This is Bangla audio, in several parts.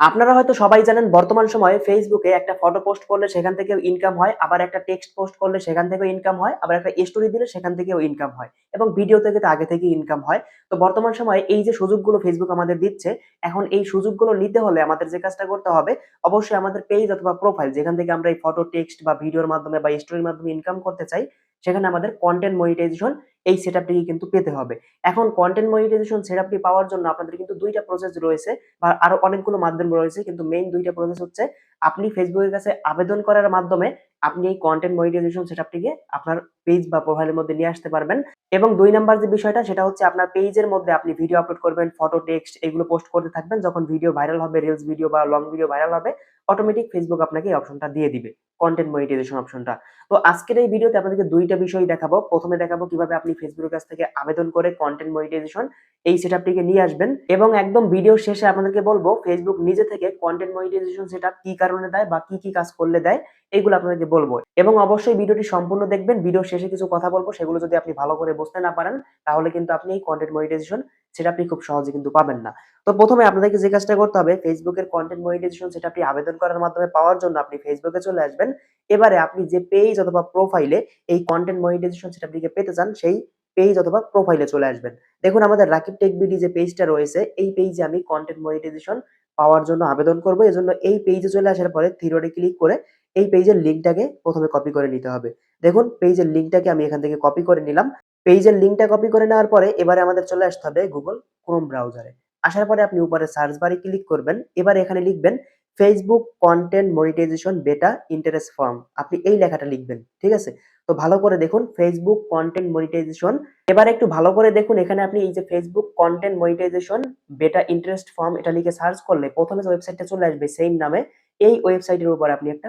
আপনারা হয়তো সবাই জানেন, বর্তমান সময়ে ফেসবুকে একটা ফটো পোস্ট করলে সেখান থেকেও ইনকাম হয়, আবার একটা টেক্সট পোস্ট করলে সেখান থেকেও ইনকাম হয়, আবার একটা স্টোরি দিলে সেখান থেকেও ইনকাম হয় এবং ভিডিও থেকে তো আগে থেকে ইনকাম হয়। তো বর্তমান সময়ে এই যে সুযোগগুলো ফেসবুক আমাদের দিচ্ছে, এখন এই সুযোগগুলো নিতে হলে আমাদের যে কাজটা করতে হবে, অবশ্যই আমাদের পেজ অথবা প্রোফাইল যেখান থেকে আমরা এই ফটো টেক্সট বা ভিডিওর মাধ্যমে বা স্টোরির মাধ্যমে ইনকাম করতে চাই, সেখানে আমাদের কন্টেন্ট মনিটাইজেশন এই সেটআপটিকে কিন্তু পেতে হবে। এখন কন্টেন্ট মনিটাইজেশন সেটআপটি পাওয়ার জন্য আপনাদের কিন্তু দুইটা প্রসেস রয়েছে বা আরও অনেকগুলো মাধ্যম রয়েছে, কিন্তু মেইন দুইটা প্রসেস হচ্ছে আপনি ফেসবুকের কাছে আবেদন করার মাধ্যমে আপনি এই কন্টেন্ট মনিটাইজেশন সেটআপটিকে আপনার পেজ বা প্রোফাইলের মধ্যে নিয়ে আসতে পারবেন। এবং দুই নাম্বার যে বিষয়টা, সেটা হচ্ছে আপনার পেজের মধ্যে আপনি ভিডিও আপলোড করবেন ফটো টেক্সট এগুলো পোস্ট করতে থাকবেন। যখন ভিডিও ভাইরাল হবে রিলস ভিডিও বা লং ভিডিও ভাইরাল হবে অটোমেটিক ফেসবুক আপনাকে এই অপশনটা দিয়ে দিবে কন্টেন্ট মনিটাইজেশন অপশনটা তো আজকের এই ভিডিওতে আপনাদেরকে দুইটা বিষয় দেখাবো। প্রথমে দেখাবো কীভাবে আপনি ফেসবুকের কাছ থেকে আবেদন করে কন্টেন্ট মনিটাইজেশন এই সেট আপটিকে নিয়ে আসবেন এবং একদম ভিডিও শেষে আপনাদেরকে বলব ফেসবুক নিজে থেকে কন্টেন্ট মনিটাইজেশন সেটআপ কি কারণে দেয় বা কি কি কাজ করলে দেয়, এগুলো আপনাদেরকে বলব। এবং অবশ্যই ভিডিওটি সম্পূর্ণ দেখবেন ভিডিও শেষে কিছু কথা বলব, সেগুলো যদি আপনি ভালো করে বুঝতে না পারেন, তাহলে কিন্তু আপনি এই কন্টেন্ট মনিটাইজেশন সেটা আপনি খুব সহজে কিন্তু পাবেন না। তো প্রথমে আপনাদেরকে যে কাজটা করতে হবে ফেসবুকের কন্টেন্ট মনিটাইজেশন সেটা আপনি আবেদন করার মাধ্যমে পাওয়ার জন্য আপনি ফেসবুকে চলে আসবেন। এবারে আপনি যে পেজ অথবা প্রোফাইলে এই কন্টেন্ট মনিটাইজেশন সেটা আপনি পেতে চান, সেই পেজ অথবা প্রোফাইলে চলে আসবেন। দেখুন, আমাদের রাকিব টেক বিডি যে পেজটা রয়েছে, এই পেজে আমি কন্টেন্ট মনিটাইজেশন পাওয়ার জন্য আবেদন করব। এজন্য এই পেজে চলে আসার পরে থ্রিডটে ক্লিক করে এই পেজের লিঙ্কটাকে প্রথমে কপি করে নিতে হবে। দেখুন পেজের লিঙ্কটাকে আমি এখান থেকে কপি করে নিলাম। পেজের লিঙ্কটা কপি করে নেওয়ার পরে এবারে আমাদের চলে আসতে হবে গুগল ক্রোম ব্রাউজারে আসার পরে আপনি উপরে সার্চ বারে ক্লিক করবেন। এবার এখানে লিখবেন Facebook content monetization beta interest form আপনি এই লেখাটা লিখবেন, ঠিক আছে? তো ভালো করে দেখুন ফেসবুক কন্টেন্ট মনিটাইজেশন এবার একটু ভালো করে দেখুন এখানে আপনি এই যে Facebook content monetization beta interest form এটা লিখে সার্চ করলে প্রথমে যে ওয়েবসাইটটা চলে আসবে সেম নামে এই ওয়েবসাইটের উপর আপনি একটা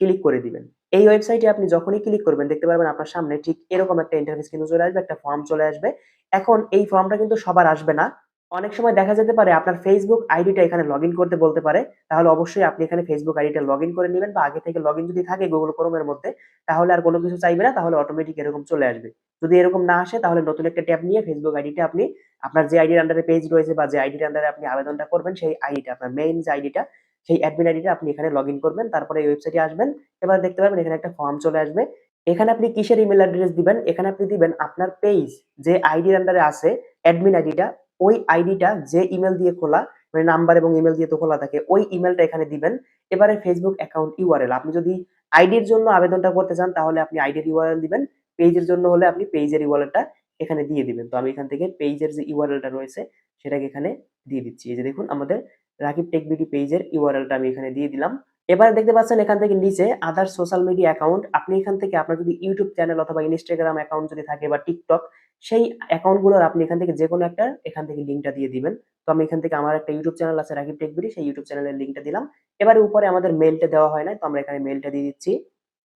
ক্লিক করে দিবেন। এই ওয়েবসাইটে আপনি যখনই ক্লিক করবেন দেখতে পারবেন আপনার সামনে ঠিক এরকম একটা ইন্টারফেস কিন্তু চলে আসবে, একটা ফর্ম চলে আসবে। এখন এই ফর্মটা কিন্তু সবার আসবে না। অনেক সময় দেখা যেতে পারে আপনার ফেসবুক আইডিটা এখানে লগ করতে বলতে পারে, তাহলে অবশ্যই আপনি এখানে ফেসবুক আইডিটা লগ করে নেবেন বা আগে থেকে লগ যদি থাকে গুগল ক্রোমের মধ্যে, তাহলে আর কোনো কিছু চাইবে না, তাহলে অটোমেটিক এরকম চলে আসবে। যদি এরকম না আসে, তাহলে নতুন একটা ট্যাব নিয়ে ফেসবুক আইডিটা আপনি, আপনার যে আইডির আন্ডারে পেজ রয়েছে বা যে আইডির আন্ডারে আপনি আবেদনটা করবেন, সেই আইডিটা আপনার মেইন যে আইডিটা সেই অ্যাডমিন আইডিটা আপনি এখানে লগ করবেন, তারপরে এই ওয়েবসাইটে আসবেন, এবার দেখতে পারবেন এখানে একটা ফর্ম চলে আসবে। এখানে আপনি কিসের ইমেল অ্যাড্রেস দিবেন? এখানে আপনি দিবেন আপনার পেজ যে আইডির আন্ডারে আছে অ্যাডমিন আইডিটা ওই আইডিটা যে ইমেল দিয়ে খোলা মানে নাম্বার এবং ইমেল দিয়ে তো খোলা থাকে, ওই ইমেলটা এখানে দিবেন। এবারে ফেসবুক অ্যাকাউন্ট ইউআরএল আপনি যদি আইডির জন্য আবেদনটা করতে চান, তাহলে আপনি আইডির ইউআরএল দিবেন পেজের জন্য হলে আপনি পেজের ইউআরএলটা এখানে দিয়ে দিবেন। তো আমি এখান থেকে পেজের যে ইউআরএলটা রয়েছে, সেটাকে এখানে দিয়ে দিচ্ছি। এই যে দেখুন, আমাদের রাকিব টেক বিডি পেজের ইউআরএলটা আমি এখানে দিয়ে দিলাম। এবার দেখতে পাচ্ছেন এখান থেকে নিচে আদার সোশ্যাল মিডিয়া অ্যাকাউন্ট আপনি এখান থেকে আপনার যদি ইউটিউব চ্যানেল অথবা ইনস্টাগ্রাম অ্যাকাউন্ট যদি থাকে বা টিকটক সেই অ্যাকাউন্টগুলোর আপনি এখান থেকে যে কোনো একটা এখান থেকে লিঙ্কটা দিয়ে দিবেন। তো আমি এখান থেকে আমার একটা ইউটিউব চ্যানেল আছে, রাকিব টেক বিডি সেই ইউটিউব চ্যানেলের লিঙ্কটা দিলাম। এবারে উপরে আমাদের মেলটা দেওয়া হয় না তো আমরা এখানে মেলটা দিয়ে দিচ্ছি।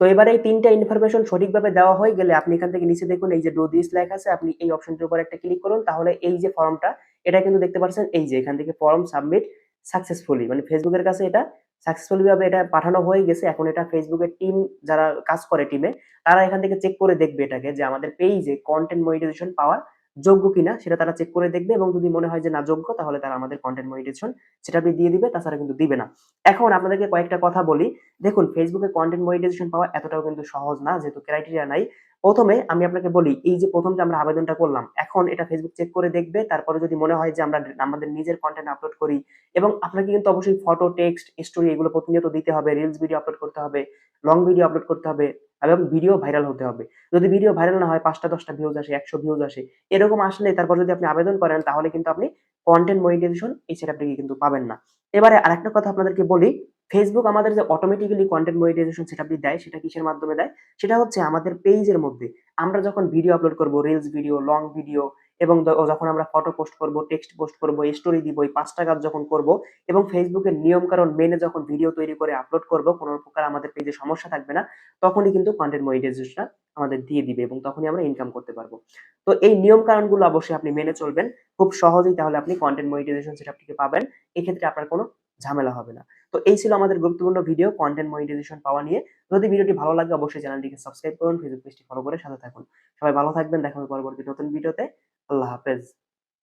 তো এবারে এই তিনটা ইনফরমেশন সঠিকভাবে দেওয়া হয়ে গেলে আপনি এখান থেকে নিচে দেখুন, এই যে ডু দিস লেখা আছে, আপনি এই অপশনটির উপর একটা ক্লিক করুন, তাহলে এই যে ফর্মটা এটা কিন্তু দেখতে পাচ্ছেন এই যে এখান থেকে ফর্ম সাবমিট সাকসেসফুলি মানে ফেসবুকের কাছে এটা সাকসেসফুলি ভাবে এটা পাঠানো হয়ে গেছে, এখন এটা ফেসবুকের টিম যারা কাজ করে টিমে তারা এখান থেকে চেক করে দেখবে এটাকে যে আমাদের পেজে কন্টেন্ট মনিটাইজেশন পাওয়ার যোগ্য কিনা, সেটা তারা চেক করে দেখবে এবং যদি মনে হয় যে না যোগ্য, তাহলে তারা আমাদের কন্টেন্ট মনিটাইজেশন সেটা আপনি দিয়ে দিবে, তাছাড়া কিন্তু দিবে না। এখন আপনাদেরকে কয়েকটা কথা বলি। দেখুন ফেসবুকে কন্টেন্ট মনিটাইজেশন পাওয়া এতটাও কিন্তু সহজ না, যেহেতু ক্রাইটেরিয়া নাই। প্রথমে আমি আপনাকে বলি, এই যে প্রথম যে আমরা আবেদনটা করলাম, এখন এটা ফেসবুক চেক করে দেখবে, তারপরে যদি মনে হয় যে আমরা আমাদের নিজের কন্টেন্ট আপলোড করি এবং আপনাকে কিন্তু অবশ্যই ফটো টেক্সট স্টোরি এগুলো প্রতিনিয়ত দিতে হবে রিলস ভিডিও আপলোড করতে হবে লং ভিডিও আপলোড করতে হবে এবং ভিডিও ভাইরাল হতে হবে। যদি ভিডিও ভাইরাল না হয়, পাঁচটা, দশটা ভিউজ আসে, একশো ভিউজ আসে, এরকম আসলে তারপর যদি আপনি আবেদন করেন, তাহলে কিন্তু আপনি কন্টেন্ট মনিটাইজেশন এই সেটআপটিকে কিন্তু পাবেন না। এবারে আরেকটা কথা আপনাদেরকে বলি ফেসবুক আমাদের যে অটোমেটিক্যালি কন্টেন্ট মনিটাইজেশন সেটআপটি দেয়, সেটা কিসের মাধ্যমে দেয়? সেটা হচ্ছে আমাদের পেজের মধ্যে। আমরা যখন ভিডিও আপলোড করব রিলস ভিডিও লং ভিডিও এবং যখন আমরা ফটো পোস্ট করব টেক্সট পোস্ট করব স্টোরি দিব, এই পাঁচটা কাজ যখন করব, এবং ফেসবুকের নিয়ম কারণ মেনে যখন ভিডিও তৈরি করে আপলোড করব, কোনো প্রকার আমাদের পেজে সমস্যা থাকবে না, তখনই কিন্তু কন্টেন্ট মনিটাইজেশনটা আমাদের দিয়ে দিবে, এবং তখনই আমরা ইনকাম করতে পারব। তো এই নিয়ম কারণগুলো অবশ্যই আপনি মেনে চলবেন। খুব সহজেই তাহলে আপনি কন্টেন্ট মনিটাইজেশন সেটআপটিকে পাবেন। এক্ষেত্রে আপনার কোনো ঝামেলা হবে না। তো এই ছিল আমাদের গুরুত্বপূর্ণ ভিডিও কন্টেন্ট মনিটাইজেশন পাওয়া নিয়ে। যদি ভিডিওটি ভালো লাগে, অবশ্যই চ্যানেলটিকে সাবস্ক্রাইব করুন ফেসবুক পেজটি ফলো করে সাথে থাকুন। সবাই ভালো থাকবেন, দেখা হবে পরবর্তী নতুন ভিডিওতে আল্লাহ হাফেজ।